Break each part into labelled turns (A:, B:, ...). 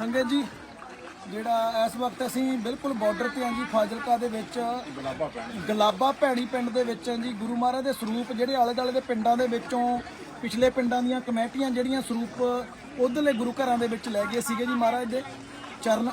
A: ਸੰਗਤ ਜੀ ਜਿਹੜਾ ਇਸ ਵਕਤ ਅਸੀਂ ਬਿਲਕੁਲ ਬਾਰਡਰ ਤੇ ਹਾਂ ਜੀ ਫਾਜ਼ਿਲਕਾ ਦੇ ਵਿੱਚ ਗਲਾਬਾ ਭੈਣੀ ਪਿੰਡ ਦੇ ਵਿੱਚ ਹਾਂ ਜੀ ਗੁਰੂ ਮਹਾਰਾਜ ਦੇ ਸਰੂਪ ਜਿਹੜੇ ਆਲੇ ਦੁਆਲੇ ਦੇ ਪਿੰਡਾਂ ਦੇ ਵਿੱਚੋਂ ਪਿਛਲੇ ਪਿੰਡਾਂ ਦੀਆਂ ਕਮੇਟੀਆਂ ਜਿਹੜੀਆਂ ਸਰੂਪ ਉਧਰਲੇ ਗੁਰੂ ਘਰਾਂ ਦੇ ਵਿੱਚ ਲੈ ਗਏ ਸੀਗੇ ਜੀ ਮਹਾਰਾਜ ਦੇ ਚਰਨ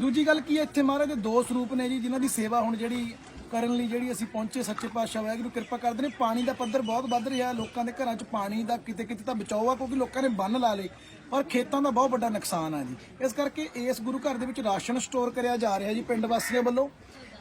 A: ਦੂਜੀ ਗੱਲ ਕੀ ਹੈ, ਇੱਥੇ ਮਹਾਰਾਜ ਦੇ ਦੋ ਸਰੂਪ ਨੇ ਜੀ, ਜਿਨ੍ਹਾਂ ਦੀ ਸੇਵਾ ਹੁਣ ਜਿਹੜੀ ਕਰਨ ਲਈ ਜਿਹੜੀ ਅਸੀਂ ਪਹੁੰਚੇ, ਸੱਚੇ ਪਾਤਸ਼ਾਹ ਵਾਹਿਗੁਰੂ ਕਿਰਪਾ ਕਰਦੇ ਨੇ। ਪਾਣੀ ਦਾ ਪੱਧਰ ਬਹੁਤ ਵੱਧ ਰਿਹਾ ਲੋਕਾਂ ਦੇ ਘਰਾਂ 'ਚ ਪਾਣੀ ਦਾ ਕਿਤੇ ਕਿਤੇ ਤਾਂ ਬਚਾਓ ਆ, ਕਿਉਂਕਿ ਲੋਕਾਂ ਨੇ ਬੰਨ ਲਾ ਲਏ ਪਰ ਖੇਤਾਂ ਦਾ ਬਹੁਤ ਵੱਡਾ ਨੁਕਸਾਨ ਆ ਜੀ। ਇਸ ਕਰਕੇ ਇਸ ਗੁਰੂ ਘਰ ਦੇ ਵਿੱਚ ਰਾਸ਼ਨ ਸਟੋਰ ਕਰਿਆ ਜਾ ਰਿਹਾ ਜੀ ਪਿੰਡ ਵਾਸੀਆਂ ਵੱਲੋਂ,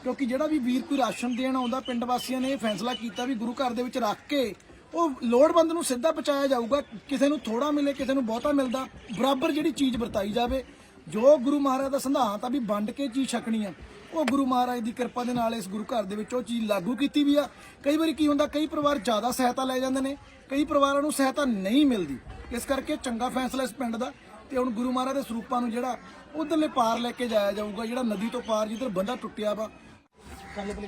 A: ਕਿਉਂਕਿ ਜਿਹੜਾ ਵੀ ਵੀਰ ਕੋਈ ਰਾਸ਼ਨ ਦੇਣ ਆਉਂਦਾ, ਪਿੰਡ ਵਾਸੀਆਂ ਨੇ ਇਹ ਫੈਸਲਾ ਕੀਤਾ ਵੀ ਗੁਰੂ ਘਰ ਦੇ ਵਿੱਚ ਰੱਖ ਕੇ ਉਹ ਲੋੜਵੰਦ ਨੂੰ ਸਿੱਧਾ ਪਹੁੰਚਾਇਆ ਜਾਊਗਾ, ਕਿਸੇ ਨੂੰ ਥੋੜਾ ਮਿਲੇ, ਕਿਸੇ ਨੂੰ ਬਹੁਤਾ ਮਿਲਦਾ, ਬਰਾਬਰ ਜਿਹੜੀ ਚੀਜ਼ ਵਰਤਾਈ ਜਾਵੇ। ਜੋ ਗੁਰੂ ਮਹਾਰਾਜ ਦਾ ਸਿਧਾਂਤ ਆ ਵੀ ਵੰਡ ਕੇ ਚੀਜ਼ ਛਕਣੀ ਆ, ਉਹ ਗੁਰੂ ਮਹਾਰਾਜ ਦੀ ਕਿਰਪਾ ਦੇ ਨਾਲ ਇਸ ਗੁਰੂ ਘਰ ਦੇ ਵਿੱਚ ਉਹ ਚੀਜ਼ ਲਾਗੂ ਕੀਤੀ ਵੀ ਆ। ਕਈ ਵਾਰੀ ਕੀ ਹੁੰਦਾ, ਕਈ ਪਰਿਵਾਰ ਜ਼ਿਆਦਾ ਸਹਾਇਤਾ ਲੈ ਜਾਂਦੇ ਨੇ, ਕਈ ਪਰਿਵਾਰਾਂ ਨੂੰ ਸਹਾਇਤਾ ਨਹੀਂ ਮਿਲਦੀ। ਇਸ ਕਰਕੇ ਚੰਗਾ ਫੈਸਲਾ ਇਸ ਪਿੰਡ ਦਾ ਤੇ ਹੁਣ ਗੁਰੂ ਮਹਾਰਾਜ ਦੇ ਸਰੂਪਾਂ ਨੂੰ ਜਿਹੜਾ ਉਧਰਲੇ ਪਾਰ ਲੈ ਕੇ ਜਾਇਆ ਜਾਊਗਾ, ਜਿਹੜਾ ਨਦੀ ਤੋਂ ਪਾਰ ਜਿੱਧਰ ਬੰਦਾ ਟੁੱਟਿਆ ਵਾ। ਚੱਲ ਪਲੇ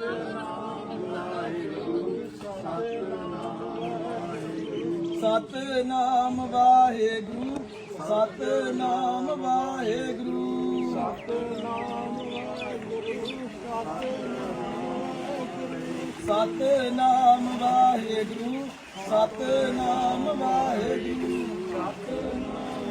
A: ਸਤਨਾਮ ਵਾਹਿਗੁਰੂ ਸਤਨਾਮ ਸਤਨਾਮ ਵਾਹਿਗੁਰੂ ਸਤਨਾਮ ਵਾਹਿਗੁਰੂ ਸਤਨਾਮ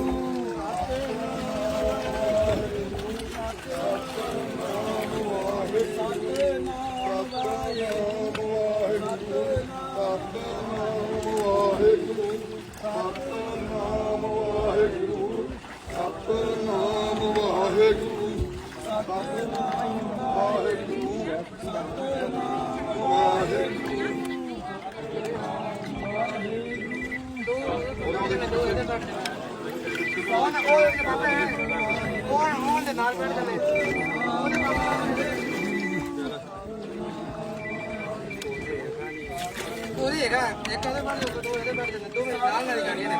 B: ਉਹਦੀ ਹੈਗਾ ਇੱਕ ਉਹਦੇ ਬਣ ਜਾਊਗਾ ਦੋ ਇਹਦੇ ਬਣ ਜਾਂਦੇ ਦੋਵੇਂ ਨਾਲ ਨਾਲ ਜਾਣੀਆਂ ਨੇ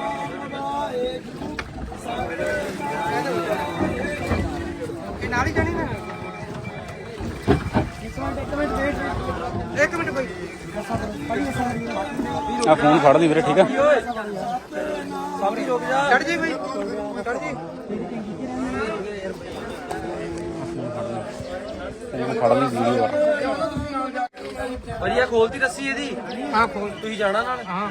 B: ਇਹ ਨਾਲ ਹੀ ਜਾਣੀ ਨਾ ਇੱਕ ਮਿੰਟ ਬਈ
C: ਆ ਫੋਨ ਫੜ ਲਈ ਵੀਰੇ, ਠੀਕ ਆ?
B: ਸਾਬਰੀ ਰੁਕ ਜਾ। ਚੜ ਜੀ ਬਈ। ਚੜ ਜੀ।
C: ਇਹ ਫੜ ਲਈ ਵੀਡੀਓ। ਆ
B: ਵਧੀਆ ਖੋਲਤੀ ਰੱਸੀ ਇਹਦੀ। ਹਾਂ ਖੋਲ ਤੁਸੀਂ ਜਾਣਾ ਨਾਲ? ਹਾਂ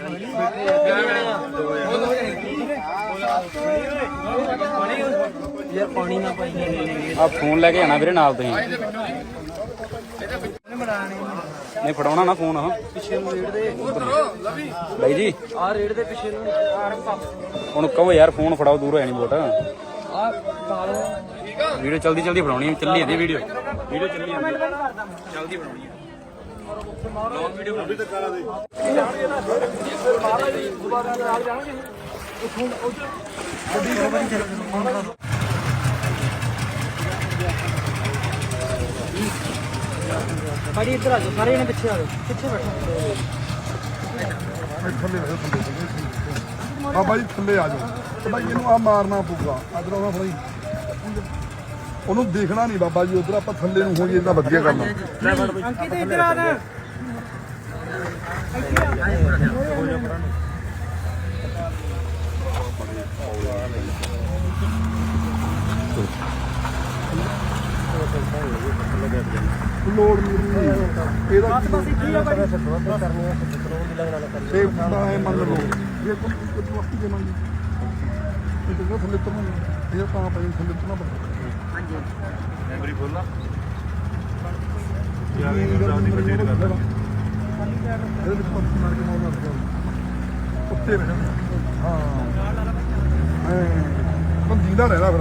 B: ਯਾਰ ਪਾਣੀ ਨਾ ਪਾਈ।
C: ਆ ਫੋਨ ਲੈ ਕੇ ਆਣਾ ਵੀਰੇ ਨਾਲ ਤੁਸੀਂ। ਨਹੀਂ ਫੜਾਉਣਾ ਨਾ ਫੋਨ ਬਾਈ ਜੀ।
B: ਆ ਰੇਡ ਦੇ ਪਿੱਛੇ ਨੂੰ।
C: ਹੁਣ ਕਹੋ ਯਾਰ ਫੋਨ ਫੜਾਓ ਦੂਰ ਹੋਇਆ ਨਹੀਂ ਬੋਟ
B: ਆ ਕਾਲ।
C: ਵੀਡੀਓ ਜਲਦੀ ਜਲਦੀ ਬਣਾਉਣੀ ਹੈ ਚੱਲੀ ਜਾਂਦੀ ਵੀਡੀਓ। ਵੀਡੀਓ ਚੱਲੀ ਜਾਂਦੀ ਜਲਦੀ ਬਣਾਉਣੀ ਹੈ
B: ਲੌਂਗ
D: ਵੀਡੀਓ
C: ਬਣਾਉਣੀ ਤੇ ਕਾਲਾ ਦੇ। ਦੁਬਾਰਾ ਜਾਣਗੇ। ਉੱਥੋਂ ਉਧਰ। ਗੱਡੀ ਤੋਂ ਬਾਹਰ ਚੱਲ।
B: ਇੱਧਰ ਆ ਜਾਓ ਸਾਰੇ ਜਣੇ ਪਿੱਛੇ ਆ ਜਾਓ ਪਿੱਛੇ ਬੈਠੋ।
E: ਬਾਬਾ ਜੀ ਥੱਲੇ ਆ ਜਾਓ। ਤੇ ਬਾਈ ਇਹਨੂੰ ਆ ਮਾਰਨਾ ਪਊਗਾ। ਅਦਰ ਆਉਣਾ ਫੜੀ ਉਹਨੂੰ ਦੇਖਣਾ ਨਹੀਂ ਬਾਬਾ ਜੀ ਉਧਰ ਆਪਾਂ ਥੱਲੇ ਨੂੰ ਹੋਈਏ ਤਾਂ ਵਧੀਆ ਕਰਨਾ
B: ਅੰਕਿਤ ਇੱਧਰ ਆ ਨਾ
A: ਲੋੜ ਨਹੀਂ ਇਹਦਾ ਬਸ ਬਸ ਕੀ ਆ ਭਾਈ ਤੇ ਬੰਦਾ ਹੈ ਮੰਨ ਲਓ ਜੇ ਕੋਈ ਕੋਈ ਵਕਤ ਦੇ ਮੰਗੀ ਇਹ ਤਾਂ ਥੱਲੇ ਤੋਂ ਇਹ ਤਾਂ ਭਾਈ ਥੱਲੇ ਤੋਂ ਨਾ ਹਾਂਜੀ ਮੈਮਰੀ ਬੋਲਣਾ ਯਾਰ ਇਹ ਗੱਲ ਨਹੀਂ ਬਚੇੜ ਕਰਦਾ ਇਹਦੇ ਵਿੱਚ ਪੰਪ ਮਾਰ ਕੇ ਮੋੜਨਾ ਪਊਗਾ। ਉੱਤੇ ਰਹਿਣਾ ਹਾਂ ਐ ਬੰਦੀਦਾ ਰਹਿਣਾ ਫਿਰ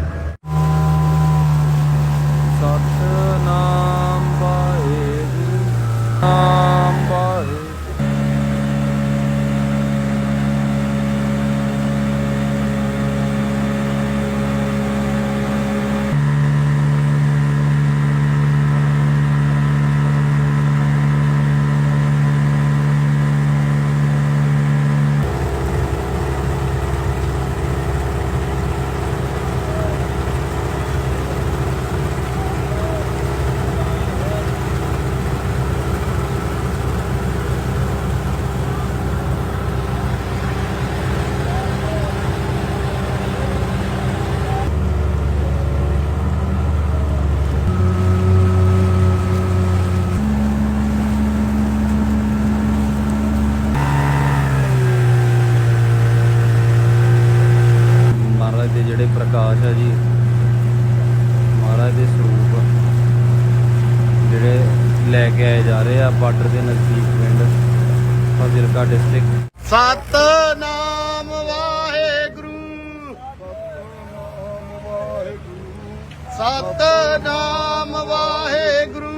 C: ਸਤਨਾਮ ਵਾਹਿਗੁਰੂ ਨਾਮ ਵਾਹਿਗੁਰੂ ਮਹਾਰਾਜ ਦੇ ਜਿਹੜੇ ਪ੍ਰਕਾਸ਼ ਆ ਜੀ ਮਹਾਰਾਜ ਦੇ ਸਰੂਪ ਜਿਹੜੇ ਲੈ ਕੇ ਆਏ ਜਾ ਰਹੇ ਆ ਬਾਰਡਰ ਦੇ ਨਜ਼ਦੀਕ ਪਿੰਡ ਫਾਜ਼ਿਲਕਾ ਡਿਸਟ੍ਰਿਕਟ
A: ਸਤਨਾਮ ਵਾਹਿਗੁਰੂ। ਸਤਨਾਮ ਵਾਹਿਗੁਰੂ।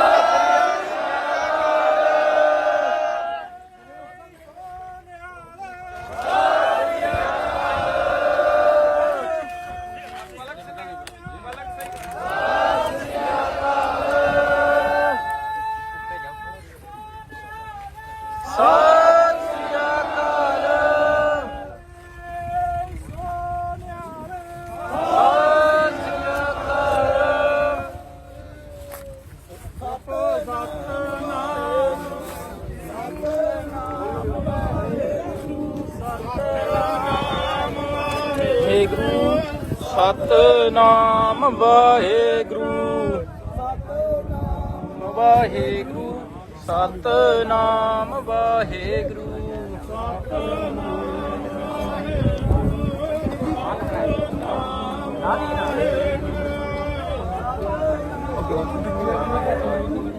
C: ਵਾਹਿਗੁਰੂ ਸਤਨਾਮ ਵਾਹਿਗੁਰੂ।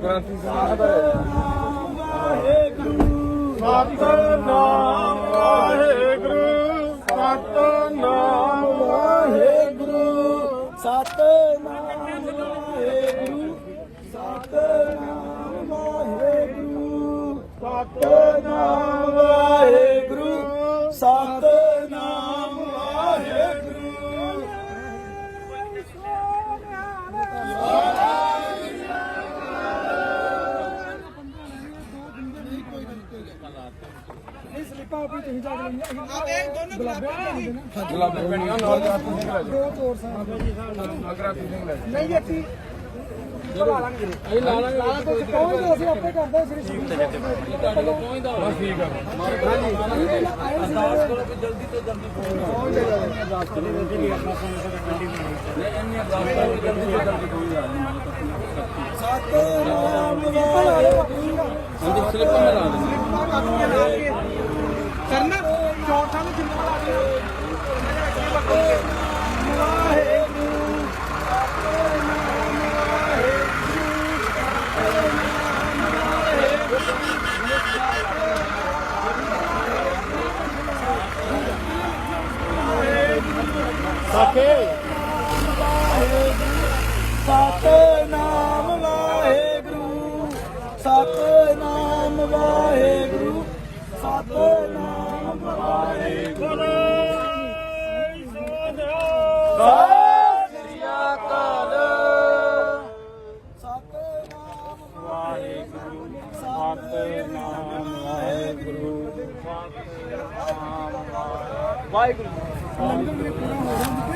A: ਗ੍ਰੰਥੀ ਸਾਹਿਬ ਸਤਨਾਮ
D: ਗੁਲਾਬੇ
A: ਗੁਲਾਬੀ ਪੈਣੀਆਂ ਨਾਲ ਜਾ ਕੇ ਲੈ
D: ਦੋ ਚੋਰ ਸਾਹਿਬ
A: ਅਗਰਾ ਤੁਸੀਂ ਲੈ
D: ਨਹੀਂ ਅੱਤੀ ਲਾ ਲਾਂਗੇ ਅਸੀਂ ਲਾ ਲਾਂਗੇ। ਲਾ ਲਾਂਗੇ। ਕਹੋਗੇ ਅਸੀਂ ਆਪੇ ਕਰਦੇ ਸ੍ਰੀ ਸ਼੍ਰੀ
A: ਬਸ ਠੀਕ ਆ।
D: ਅਰਦਾਸ ਕਰੋ ਕਿ ਜਲਦੀ ਤੋਂ ਜਲਦੀ ਪਹੁੰਚ ਸਤਨਾਮ ਵਾਹਿਗੁਰੂ
C: ਹਾਂਜੀ ਸਲਿੱਪ ਮੈਂ ਲਾ ਦਿੰਦਾ
D: ਕਰਨਾ ਚੌਥਾ ਨੂੰ ਜਿੰਨਾ ਲਾ ਕੇ ਵਾਹਿਗੁਰੂ
A: ਸਾਖੇ ਸਤਨਾਮ ਵਾਹਿਗੁਰੂ ਸਤਨਾਮ ਵਾਹਿਗੁਰੂ ਸਤਨਾਮ ਵਾਹਿਗੁਰੂ। ਸਤਿ ਸ੍ਰੀ ਅਕਾਲ ਸਤਨਾਮ ਵਾਹਿਗੁਰੂ ਸਤਨਾਮ ਵਾਹਿਗੁਰੂ। ਵਾਹਿਗੁਰੂ। 我们这里的口